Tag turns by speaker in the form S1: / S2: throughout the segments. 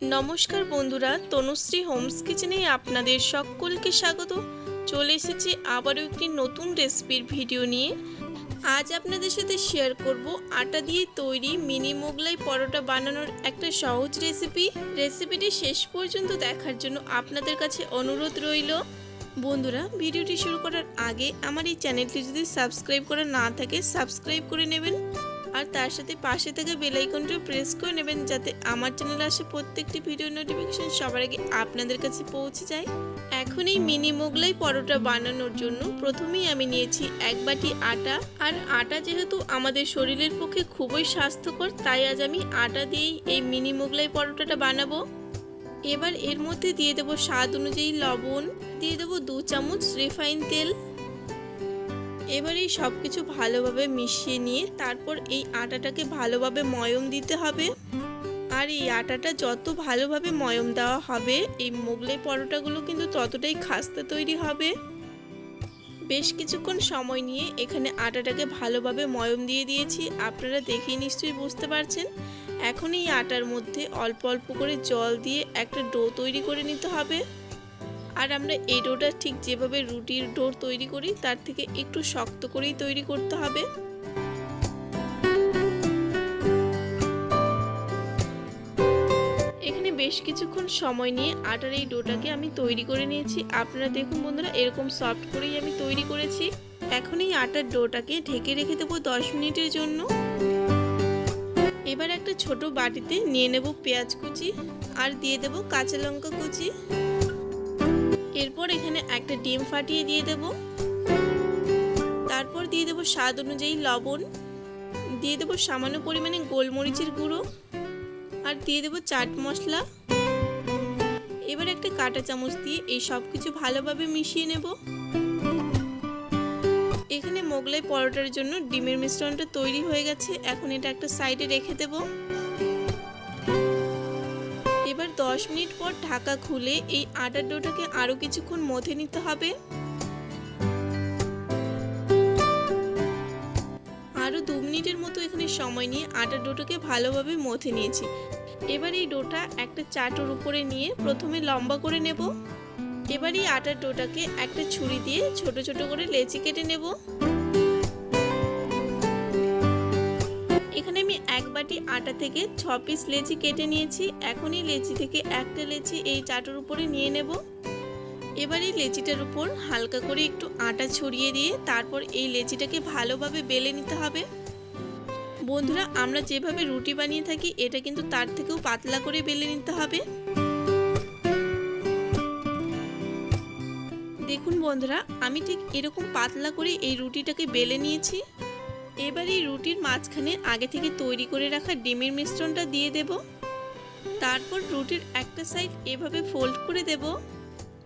S1: নমস্কার বন্ধুরা, তনুশ্রী হোমস কিচেনে আপনাদের সকলকে স্বাগত। চলে এসেছি আবারও একটি নতুন রেসিপির ভিডিও নিয়ে। আজ আপনাদের সাথে শেয়ার করব আটা দিয়ে তৈরি মিনি মোগলাই পরোটা বানানোর একটা সহজ রেসিপি। রেসিপিটি শেষ পর্যন্ত দেখার জন্য আপনাদের কাছে অনুরোধ রইল। বন্ধুরা, ভিডিওটি শুরু করার আগে আমার এই চ্যানেলটি যদি সাবস্ক্রাইব করা না থাকে, সাবস্ক্রাইব করে নেবেন। আর তার সাথে পাশে থাকা বেল আইকনটিও প্রেস করে নেবেন যাতে আমার চ্যানেলে আসে প্রত্যেকটি ভিডিও নোটিফিকেশন সবার আগে আপনাদের কাছে পৌঁছে যায়। এখন এই মিনি মোগলাই পরোটা বানানোর জন্য প্রথমেই আমি নিয়েছি এক বাটি আটা। আর আটা যেহেতু আমাদের শরীরের পক্ষে খুবই স্বাস্থ্যকর, তাই আজ আমি আটা দিয়েই এই মিনি মোগলাই পরোটাটা বানাবো। এবার এর মধ্যে দিয়ে দেবো স্বাদ অনুযায়ী লবণ, দিয়ে দেবো দু চামচ রিফাইন তেল এবার এই সব কিছু ভালোভাবে মিশিয়ে নিয়ে তারপর এই আটাটাকে ভালোভাবে ময়ম দিতে হবে। আর এই আটাটা যত ভালোভাবে ময়ম দেওয়া হবে, এই মোগলাই পরোটাগুলো কিন্তু ততটাই খাস্তে তৈরি হবে। বেশ কিছুক্ষণ সময় নিয়ে এখানে আটাটাকে ভালোভাবে ময়ম দিয়ে দিয়েছি। আপনারা দেখেই নিশ্চয়ই বুঝতে পারছেন। এখন এই আটার মধ্যে অল্প অল্প করে জল দিয়ে একটা ডো তৈরি করে নিতে হবে। আর আমরা এই ডোটা ঠিক যেভাবে রুটির ডোর তৈরি করি, তার থেকে একটু শক্ত করেই তৈরি করতে হবে। এখানে বেশ কিছুক্ষণ সময় নিয়ে আটার এই ডোটাকে আমি তৈরি করে নিয়েছি। আপনারা দেখুন বন্ধুরা, এরকম সফট করেই আমি তৈরি করেছি। এখন এই আটার ডোটাকে ঢেকে রেখে দেবো দশ মিনিটের জন্য। এবার একটা ছোট বাটিতে নিয়ে নেব পেঁয়াজ কুচি আর দিয়ে দেব কাঁচা লঙ্কা কুচি। এরপর এখানে একটা ডিম ফাটিয়ে দিয়ে দেব। তারপর দিয়ে দেব স্বাদ অনুযায়ী লবণ। দিয়ে দেব সামান্য পরিমাণে গোলমরিচের গুঁড়ো। আর দিয়ে দেব চাট মশলা। এবার একটা কাঁটা চামচ দিয়ে এই সব কিছু ভালোভাবে মিশিয়ে নেব। এখানে মোগলাই পরোটার জন্য ডিমের মিশ্রণটা তৈরি হয়ে গেছে। এখন এটা একটা সাইডে রেখে দেবো। এবার 10 মিনিট পর ঢাকা খুলে এই আটার ডোটাকে আরও কিছুক্ষণ মথে নিতে হবে। আরও দু মিনিটের মতো এখানে সময় নিয়ে আটার ডোটাকে ভালোভাবে মথে নিয়েছি। এবার এই ডোটা একটা চাটুর উপরে নিয়ে প্রথমে লম্বা করে নেব। এবার এই আটার ডোটাকে একটা ছুরি দিয়ে ছোট ছোট করে লেচি কেটে নেব। এক বাটি আটা থেকে ছ পিস লেচি কেটে নিয়েছি। এখনই লেচি থেকে একটা লেচি এই চাটুর উপরে নিয়ে নেব। এবার এই লেচিটার উপর হালকা করে একটু আটা ছড়িয়ে দিয়ে তারপর এই লেচিটাকে ভালোভাবে বেলে নিতে হবে। বন্ধুরা, আমরা যেভাবে রুটি বানিয়ে থাকি, এটা কিন্তু তার থেকেও পাতলা করে বেলে নিতে হবে। দেখুন বন্ধুরা, আমি ঠিক এরকম পাতলা করে এই রুটিটাকে বেলে নিয়েছি। এবার এই রুটির মাঝখানে আগে থেকে তৈরি করে রাখা ডিমের মিশ্রণটা দিয়ে দেব। তারপর রুটির একটা সাইড এভাবে ফোল্ড করে দেব।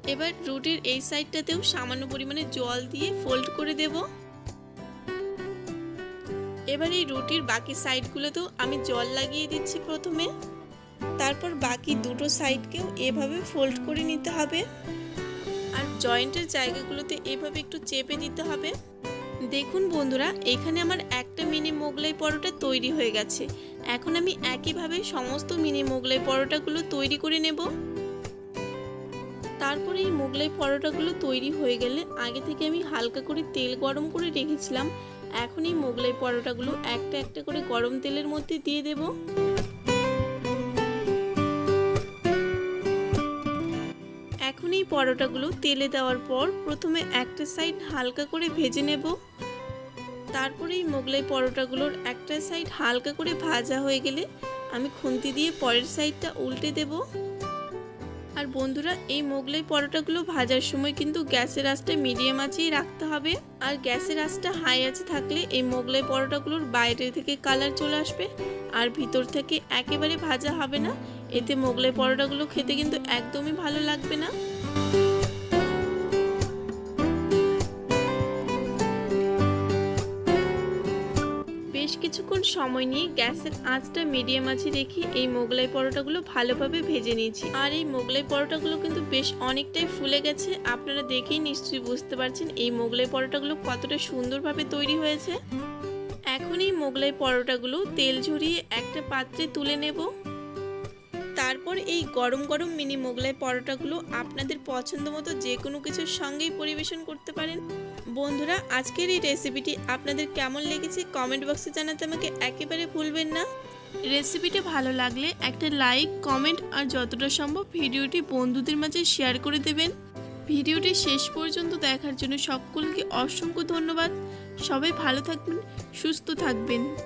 S1: এবার রুটির এই সাইডটাতেও সামান্য পরিমাণে জল দিয়ে ফোল্ড করে দেব। এবার এই রুটির বাকি সাইডগুলোতেও আমি জল লাগিয়ে দিচ্ছি প্রথমে। তারপর বাকি দুটো সাইডকেও এভাবে ফোল্ড করে নিতে হবে। আর জয়েন্টের জায়গাগুলোতে এভাবে একটু চেপে দিতে হবে। দেখুন বন্ধুরা, এখানে আমার একটা মিনি মোগলাই পরোটা তৈরি হয়ে গেছে। এখন আমি একইভাবে সমস্ত মিনি মোগলাই পরোটাগুলো তৈরি করে নেব। তারপরে এই মোগলাই পরোটাগুলো তৈরি হয়ে গেলে আগে থেকে আমি হালকা করে তেল গরম করে রেখেছিলাম। এখন এই মোগলাই পরোটাগুলো একটা একটা করে গরম তেলের মধ্যে দিয়ে দেব। এই পরোটাগুলো তেলে দেওয়ার পর প্রথমে একটা সাইড হালকা করে ভেজে নেব। তারপরে এই মোগলাই পরোটাগুলোর একটা সাইড হালকা করে ভাজা হয়ে গেলে আমি খুন্তি দিয়ে পরের সাইডটা উল্টে দেব। আর বন্ধুরা, এই মোগলাই পরোটাগুলো ভাজার সময় কিন্তু গ্যাসের আঁচটা মিডিয়াম আঁচেই রাখতে হবে। আর গ্যাসের আঁচটা হাই আছে থাকলে এই মোগলাই পরোটাগুলোর বাইরে থেকে কালার চলে আসবে। আর ভিতর থেকে একেবারে ভাজা হবে না। এতে মোগলাই পরোটাগুলো খেতে কিন্তু একদমই ভালো লাগবে না। বেশ কিছুক্ষণ সময় নিয়ে গ্যাসের আঁচটা মিডিয়াম আছে রেখে এই মোগলাই পরোটাগুলো ভালোভাবে ভেজে নিয়েছি। আর এই মোগলাই পরোটাগুলো কিন্তু বেশ অনেকটাই ফুলে গেছে। আপনারা দেখেই নিশ্চয়ই বুঝতে পারছেন এই মোগলাই পরোটাগুলো কতটা সুন্দরভাবে তৈরি হয়েছে। এখন এই মোগলাই পরোটাগুলো তেল ঝরিয়ে একটা পাত্রে তুলে নেব। তারপর এই গরম গরম মিনি মোগলাই পরোটাগুলো আপনাদের পছন্দ মতো যে কোনো কিছুর সঙ্গেই পরিবেশন করতে পারেন। বন্ধুরা, আজকের এই রেসিপিটি আপনাদের কেমন লেগেছে কমেন্ট বক্সে জানাতে আমাকে একেবারে ভুলবেন না। রেসিপিটি ভালো লাগলে একটা লাইক কমেন্ট আর যতটা সম্ভব ভিডিওটি বন্ধুদের মাঝে শেয়ার করে দেবেন। ভিডিওটি শেষ পর্যন্ত দেখার জন্য সকলকে অসংখ্য ধন্যবাদ। সবাই ভালো থাকবেন, সুস্থ থাকবেন।